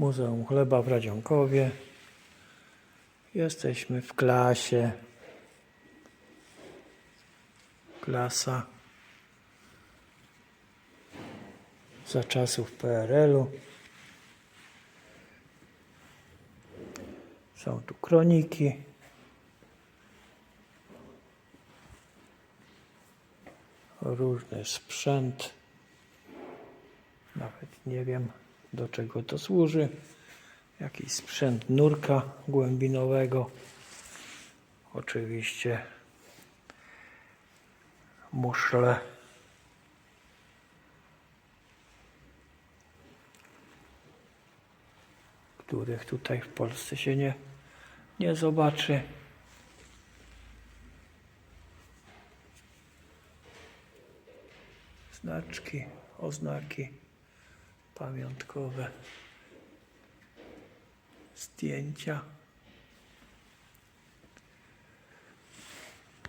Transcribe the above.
Muzeum Chleba w Radzionkowie. Jesteśmy w klasie. Klasa za czasów PRL-u. Są tu kroniki. Różny sprzęt. Nawet nie wiem do czego to służy. Jakiś sprzęt nurka głębinowego. Oczywiście muszle. Których tutaj w Polsce się nie, nie zobaczy. Znaczki, oznaki pamiątkowe, zdjęcia.